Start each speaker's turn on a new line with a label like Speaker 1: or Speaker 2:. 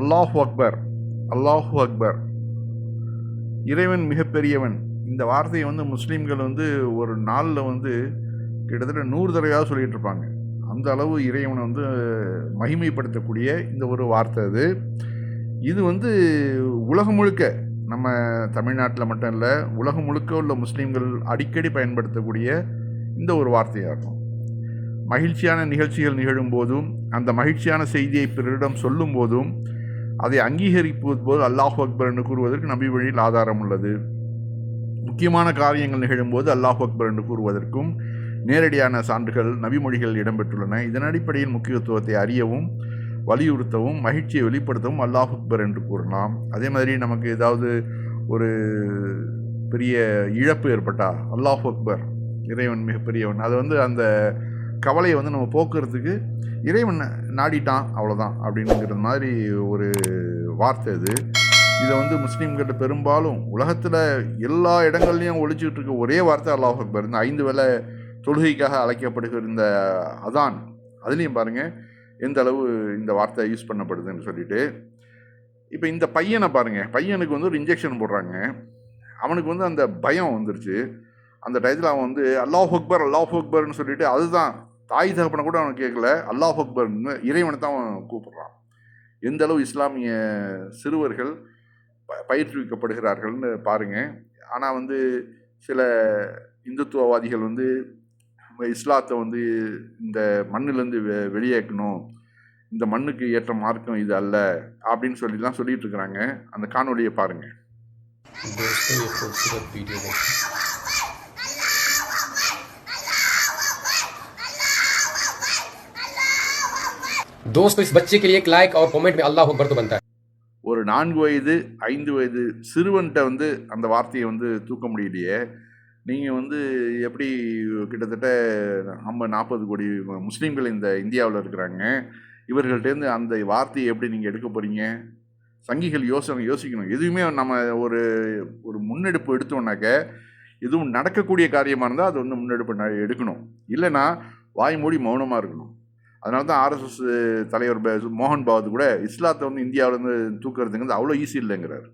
Speaker 1: அல்லாஹு அக்பர் அல்லாஹு அக்பர். இறைவன் மிகப்பெரியவன். இந்த வார்த்தையை வந்து முஸ்லீம்கள் வந்து ஒரு நாளில் வந்து கிட்டத்தட்ட நூறு தடவையாக சொல்லிகிட்டு இருப்பாங்க. அந்த அளவு இறைவனை வந்து மகிமைப்படுத்தக்கூடிய இந்த ஒரு வார்த்தை அது. இது வந்து உலகம் முழுக்க நம்ம தமிழ்நாட்டில் மட்டும் இல்லை உலகம் முழுக்க உள்ள முஸ்லீம்கள் அடிக்கடி பயன்படுத்தக்கூடிய இந்த ஒரு வார்த்தையாகும். மகிழ்ச்சியான நிகழ்ச்சிகள் நிகழும் போதும் அந்த மகிழ்ச்சியான செய்தியை பிறரிடம் சொல்லும் போதும் அதை அங்கீகரிப்பது போது அல்லாஹ் அக்பர் என்று கூறுவதற்கு நபி வழியில் ஆதாரம் உள்ளது. முக்கியமான காரியங்கள் நிகழும்போது அல்லாஹ் அக்பர் என்று கூறுவதற்கும் நேரடியான சான்றுகள் நபிமொழிகள் இடம்பெற்றுள்ளன. இதன் அடிப்படையில் முக்கியத்துவத்தை அறியவும் வலியுறுத்தவும் மகிழ்ச்சியை வெளிப்படுத்தவும் அல்லாஹ் அக்பர் என்று கூறலாம். அதே மாதிரி நமக்கு ஏதாவது ஒரு பெரிய இழப்பு ஏற்பட்டா அல்லாஹ் அக்பர் இறைவன் மிகப்பெரியவன். அது வந்து அந்த கவலையை வந்து நம்ம போக்குறதுக்கு இறைவன் நாடிட்டான் அவ்வளோதான் அப்படிங்கிற மாதிரி ஒரு வார்த்தை இது இதை வந்து முஸ்லீம்கிட்ட பெரும்பாலும் உலகத்தில் எல்லா இடங்கள்லையும் ஒழிச்சிக்கிட்டு இருக்க ஒரே வார்த்தை அல்லாஹ் அக்பர். இந்த ஐந்து வேலை தொழுகைக்காக அழைக்கப்படுகிற இந்த அதான் அதுலேயும் பாருங்கள் எந்த அளவு இந்த வார்த்தை யூஸ் பண்ணப்படுதுன்னு சொல்லிட்டு. இப்போ இந்த பையனை பாருங்கள் பையனுக்கு வந்து ஒரு இன்ஜெக்ஷன் போடுறாங்க. அவனுக்கு வந்து அந்த பயம் வந்துருச்சு. அந்த டயத்தில் அவன் வந்து அல்லாஹ் அக்பர் அல்லாஹ் அக்பர்னு சொல்லிட்டு அதுதான் தாய் தகப்பனை கூட அவன் கேட்கல அல்லாஹ் அக்பர்னு இறைவனை தான் அவன் கூப்பிட்றான். எந்த அளவு இஸ்லாமிய சிறுவர்கள் ப- பயிற்றுவிக்கப்படுகிறார்கள்னு பாருங்கள் ஆனால் வந்து சில இந்துத்துவவாதிகள் வந்து இஸ்லாத்தை வந்து இந்த மண்ணிலேருந்து வெ வெளியேற்கணும். இந்த மண்ணுக்கு ஏற்ற மார்க்கம் இது அல்ல அப்படின்னு சொல்லிலாம் சொல்லிட்டு இருக்கிறாங்க. அந்த காணொளியை பாருங்கள்
Speaker 2: दोस्तों ये खूबसूरत वीडियो देखिए दोस्तों इस बच्चे के लिए एक लाइक और कमेंट में अल्लाह अकबर तो बनता है
Speaker 1: ஒரு நான்கு வயது ஐந்து வயது சிறுவன்கிட்ட வந்து அந்த வார்த்தையை வந்து தூக்க முடியலையே நீங்கள் வந்து எப்படி கிட்டத்தட்ட ஐம்பது நாற்பது கோடி முஸ்லீம்கள் இந்த இந்தியாவில் இருக்கிறாங்க இவர்கள்ட்டேருந்து அந்த வார்த்தையை எப்படி நீங்கள் எடுக்க போகிறீங்க சங்கிகள் யோசனை யோசிக்கணும் எதுவுமே நம்ம ஒரு ஒரு முன்னெடுப்பு எடுத்தோம்னாக்க எதுவும் நடக்கக்கூடிய காரியமாக இருந்தால் அது வந்து முன்னெடுப்பு ந- எடுக்கணும் இல்லைன்னா வாய் மூடி மௌனமாக இருக்கணும் அதனால தான் ஆர்எஸ்எஸ் தலைவர் மோகன் பாகவத் கூட இஸ்லாத்தை வந்து இந்தியாவிலேருந்து தூக்குறதுங்கிறது அவ்வளோ ஈஸி இல்லைங்கிறார்.